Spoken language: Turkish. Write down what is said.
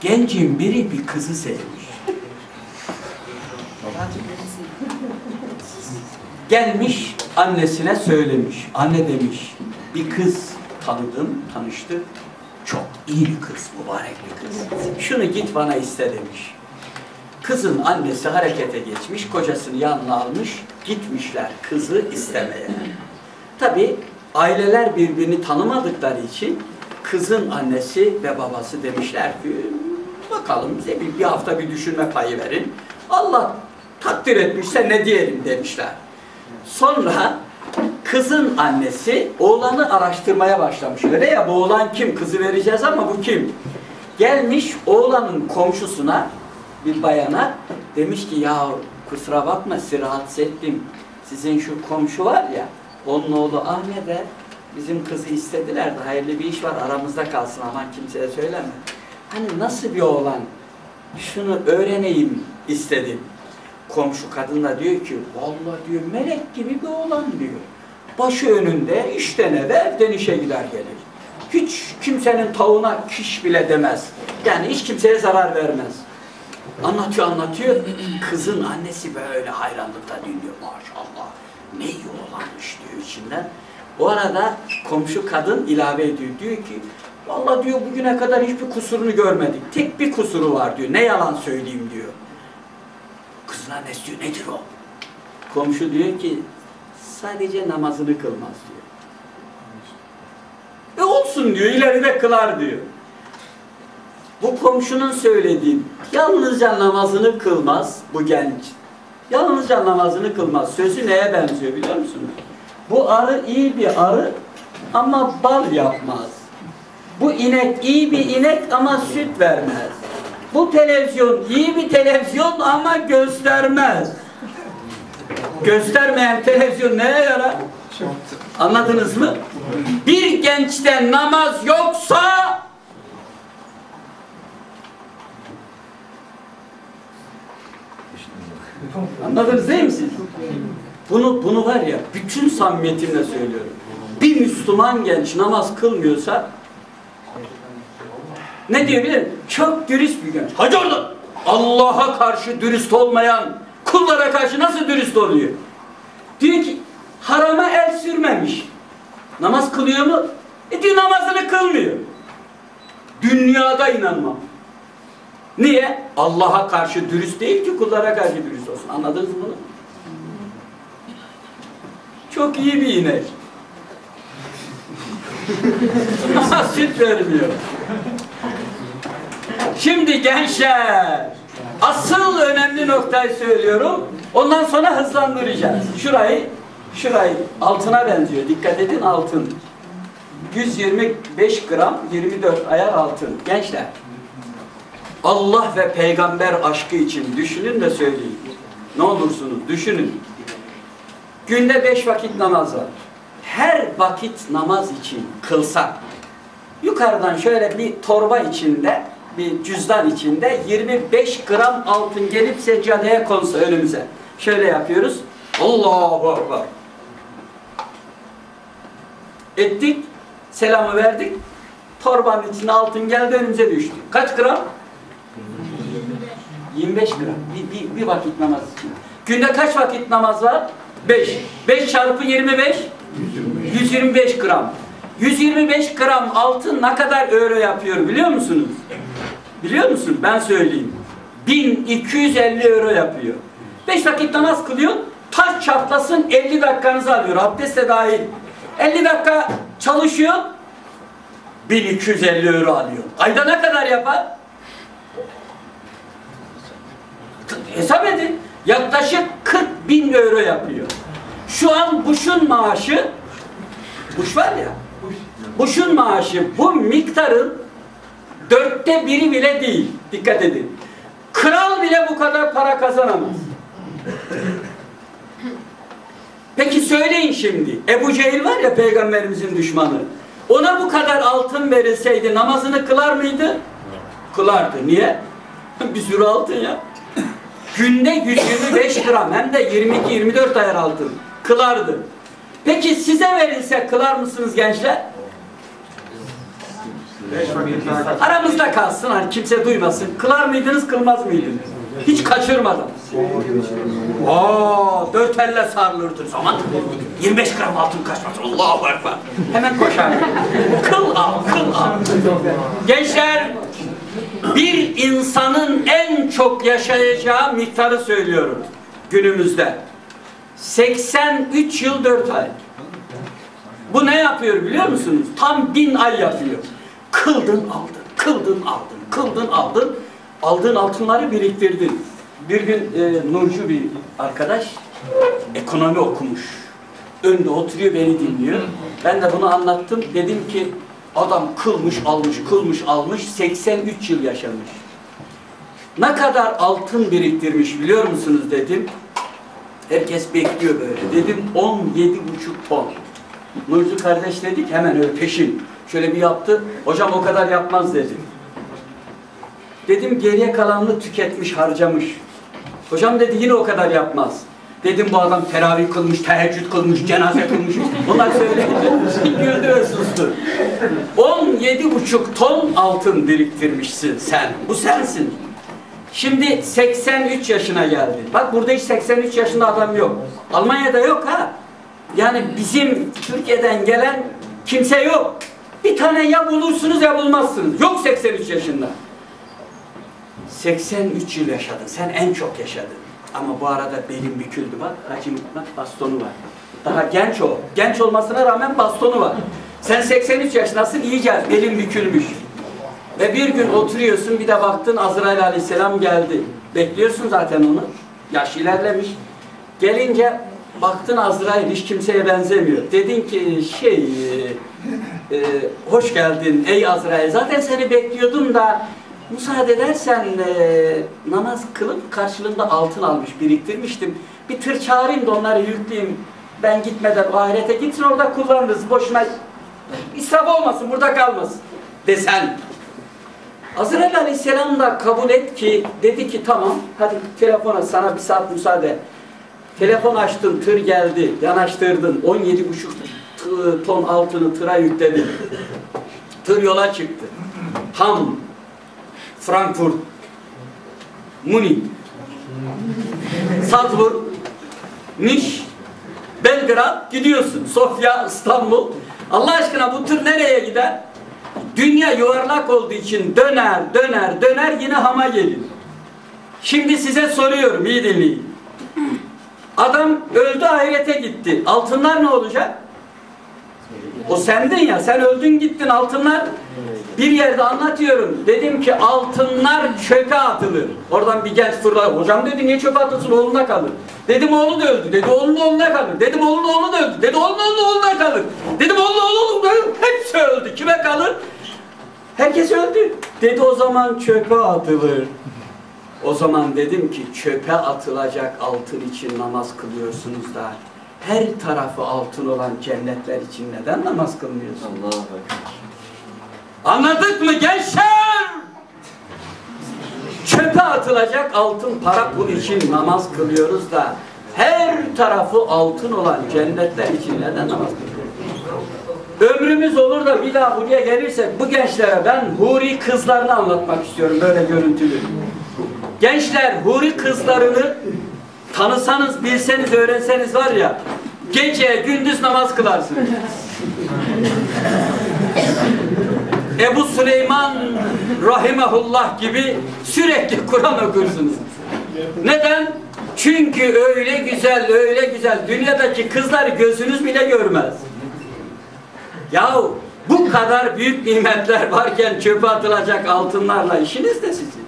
Gencin biri bir kızı sevmiş. Gelmiş annesine söylemiş. Anne demiş bir kız tanıdım, tanıştı. Çok iyi bir kız, mübarek bir kız. Şunu git bana iste demiş. Kızın annesi harekete geçmiş, kocasını yanına almış, gitmişler kızı istemeye. Tabi aileler birbirini tanımadıkları için kızın annesi ve babası demişler ki bakalım bize bir, bir hafta bir düşünme payı verin. Allah takdir etmişse ne diyelim demişler. Sonra kızın annesi oğlanı araştırmaya başlamış. Öyle ya bu oğlan kim? Kızı vereceğiz ama bu kim? Gelmiş oğlanın komşusuna bir bayana demiş ki ya kusura bakma sizi rahatsız ettim. Sizin şu komşu var ya onun oğlu Ahmet'e bizim kızı istediler de hayırlı bir iş var aramızda kalsın aman kimseye söyleme. Hani nasıl bir oğlan şunu öğreneyim istedim. Komşu kadın da diyor ki vallahi diyor melek gibi bir oğlan diyor. Başı önünde işten eve evden işe gider gelir. Hiç kimsenin tavuğuna kiş bile demez. Yani hiç kimseye zarar vermez. Anlatıyor anlatıyor. Kızın annesi böyle hayranlıkla dinliyor. Maşallah ne iyi oğlanmış diyor içinden. O arada komşu kadın ilave ediyor. Diyor ki vallahi diyor bugüne kadar hiçbir kusurunu görmedik. Tek bir kusuru var diyor. Ne yalan söyleyeyim diyor. Kızın annesi diyor nedir o? Komşu diyor ki sadece namazını kılmaz diyor. E olsun diyor ileride kılar diyor. Bu komşunun söylediği yalnızca namazını kılmaz bu genç. Yalnızca namazını kılmaz. Sözü neye benziyor biliyor musunuz? Bu arı iyi bir arı ama bal yapmaz. Bu inek iyi bir inek ama süt vermez. Bu televizyon iyi bir televizyon ama göstermez. Göstermeyen televizyon neye yarar? Anladınız mı? Bir gençten namaz yoksa Anladınız değil mi siz? Bunu, bunu var ya bütün samimiyetimle söylüyorum. Bir Müslüman genç namaz kılmıyorsa ne diyor bilir misin? Çok dürüst bir genç. Hadi oradan! Allah'a karşı dürüst olmayan kullara karşı nasıl dürüst oluyor? Diyor ki harama el sürmemiş. Namaz kılıyor mu? E diyor namazını kılmıyor. Dünyada inanmam. Niye? Allah'a karşı dürüst değil ki kullara karşı dürüst olsun. Anladınız mı bunu? Çok iyi bir inek. Ama süt vermiyor. Şimdi gençler, asıl önemli noktayı söylüyorum. Ondan sonra hızlandıracağız. Şurayı, şurayı altına benziyor. Dikkat edin altın. 125 gram 24 ayar altın. Gençler, Allah ve peygamber aşkı için düşünün de söyleyin. Ne olursunuz düşünün. Günde beş vakit namaz var. Her vakit namaz için kılsak, yukarıdan şöyle bir torba içinde, bir cüzdan içinde 25 gram altın gelip seccadeye konsa önümüze. Şöyle yapıyoruz. Allahu Ekber. Ettik, selamı verdik. Torbanın içine altın geldi önümüze düştü. Kaç gram? 25 gram. Bir, bir, bir vakit namaz için. Günde kaç vakit namaz var? 5. 5 çarpı 25? 125 gram. 125 gram altın ne kadar euro yapıyor biliyor musunuz? Biliyor musun? Ben söyleyeyim. 1250 euro yapıyor. 5 vakit namaz kılıyor. Taş çatlasın 50 dakikanızı alıyor. Abdest de dahil. 50 dakika çalışıyor. 1250 euro alıyor. Ayda ne kadar yapar? Hesap edin. Yaklaşık 40 bin euro yapıyor. Şu an Bush'un maaşı Bush var ya Bush'un maaşı bu miktarın dörtte biri bile değil. Dikkat edin. Kral bile bu kadar para kazanamaz. Peki söyleyin şimdi. Ebu Cehil var ya peygamberimizin düşmanı. Ona bu kadar altın verilseydi namazını kılar mıydı? Kılardı. Niye? bir sürü altın ya. Günde 125 gram hem de 22-24 ayar altın. Kılardı. Peki size verilse kılar mısınız gençler? Aramızda kalsın hani kimse duymasın. Kılar mıydınız kılmaz mıydınız? Hiç kaçırmadan. Oo, dört elle sarılırdı. Zaman 25 gram altın kaçmaz. Allahu Ekber. Hemen koşar. Kıl al, kıl al. Gençler, bir insanın en çok yaşayacağı miktarı söylüyorum günümüzde. 83 yıl 4 ay. Bu ne yapıyor biliyor musunuz? Tam bin ay yapıyor. Kıldın aldın, kıldın aldın, kıldın aldın. Aldığın altınları biriktirdin. Bir gün e, Nurcu bir arkadaş ekonomi okumuş. Önde oturuyor beni dinliyor. Ben de bunu anlattım. Dedim ki adam kılmış almış, kılmış almış 83 yıl yaşamış. Ne kadar altın biriktirmiş biliyor musunuz dedim. Herkes bekliyor böyle. Dedim 17 buçuk ton. Nurcu kardeş dedik hemen öyle peşin. Şöyle bir yaptı. Hocam o kadar yapmaz dedi. Dedim geriye kalanını tüketmiş, harcamış. Hocam dedi yine o kadar yapmaz. Dedim bu adam teravih kılmış, teheccüd kılmış, cenaze kılmış. Bunlar söyledi. Güldü sustu. 17 buçuk ton altın biriktirmişsin sen. Bu sensin. Şimdi 83 yaşına geldi. Bak burada hiç 83 yaşında adam yok. Almanya'da yok ha. Yani bizim Türkiye'den gelen kimse yok. Bir tane ya bulursunuz ya bulmazsınız. Yok 83 yaşında. 83 yıl yaşadın. Sen en çok yaşadın. Ama bu arada belin büküldü bak. Hacim bak bastonu var. Daha genç o. Genç olmasına rağmen bastonu var. Sen 83 yaşındasın iyice belin bükülmüş. Ve bir gün oturuyorsun bir de baktın Azrail Aleyhisselam geldi. Bekliyorsun zaten onu. Yaş ilerlemiş. Gelince baktın Azrail hiç kimseye benzemiyor. Dedin ki şey e, e, hoş geldin ey Azrail. Zaten seni bekliyordum da müsaade edersen e, namaz kılıp karşılığında altın almış biriktirmiştim. Bir tır çağırayım da onları yükleyeyim. Ben gitmeden ahirete gitsin orada kullanırız. Boşuna israf olmasın burada kalmasın desen. Azrail Aleyhisselam da kabul et ki dedi ki tamam hadi telefona sana bir saat müsaade. Telefon açtın tır geldi yanaştırdın 17,5 ton altını tıra yükledin. Tır yola çıktı. Ham, Frankfurt, Münih, Salzburg, Niş, Belgrad gidiyorsun. Sofya, İstanbul. Allah aşkına bu tır nereye gider? Dünya yuvarlak olduğu için döner, döner, döner yine hama gelir. Şimdi size soruyorum, iyi dinleyin. Adam öldü ahirete gitti. Altınlar ne olacak? O sendin ya, sen öldün gittin altınlar. Bir yerde anlatıyorum. Dedim ki altınlar çöpe atılır. Oradan bir genç fırlar. Hocam dedi niye çöpe atılsın oğluna kalır. Dedim oğlu da öldü. Dedi oğlunun oğluna kalır. Dedim oğlunun oğlu da öldü. Dedi oğlunun oğlu oğluna kalır. Dedim oğlunun oğlu oğluna Hepsi öldü. Kime kalır? Herkes öldü. Dedi o zaman çöpe atılır. O zaman dedim ki çöpe atılacak altın için namaz kılıyorsunuz da her tarafı altın olan cennetler için neden namaz kılmıyorsunuz? Allah Anladık mı gençler? Çöpe atılacak altın para pul için namaz kılıyoruz da her tarafı altın olan cennetler için neden namaz kılıyoruz? Ömrümüz olur da bir daha buraya gelirsek bu gençlere ben huri kızlarını anlatmak istiyorum böyle görüntülü. Gençler huri kızlarını tanısanız, bilseniz, öğrenseniz var ya gece gündüz namaz kılarsınız. Ebu Süleyman rahimahullah gibi sürekli Kur'an okursunuz. Neden? Çünkü öyle güzel, öyle güzel dünyadaki kızlar gözünüz bile görmez. Yahu bu kadar büyük nimetler varken çöpe atılacak altınlarla işiniz de sizin.